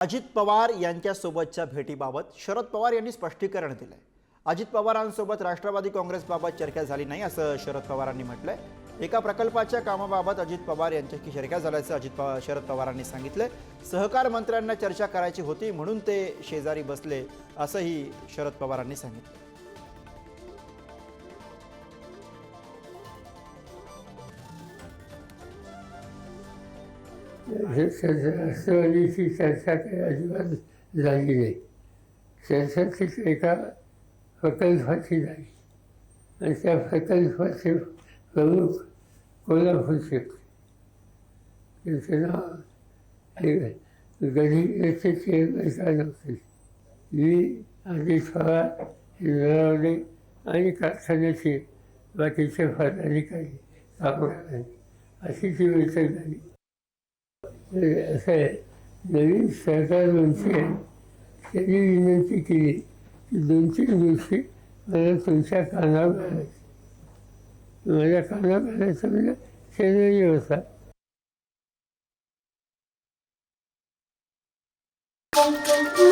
अजित पवार यांच्यासोबतच्या भेटीबाबत शरद पवार यांनी स्पष्टीकरण दिलंय. अजित पवारांसोबत राष्ट्रवादी काँग्रेसबाबत चर्चा झाली नाही असं शरद पवारांनी म्हटलंय. एका प्रकल्पाच्या कामाबाबत अजित पवार यांच्याशी चर्चा झाल्याचं अजित पवार शरद पवारांनी सांगितलंय. सहकार मंत्र्यांना चर्चा करायची होती म्हणून ते शेजारी बसले असंही शरद पवारांनी सांगितलं हे राष्ट्रवादीची चर्चा काही अजिबात झाली नाही. चर्चाची एका प्रकल्पाची झाली आणि त्या प्रकल्पाचे प्रमुख कोल्हापूरचे होते. त्यांचं नाव हे गडी चेअरमॅन काय नव्हते मी आधी फळा हे आणि कारखान्याचे बाकीचे पदाधिकारी नाही अशी ती बैठक झाली. असे नवीन सरकार म्हणते त्यांनी विनंती केली की दोन तीन दिवशी मला तुमच्या कानावर घालायचं माझ्या कानावर घालायचं म्हणजे शेजारी होता Thank you.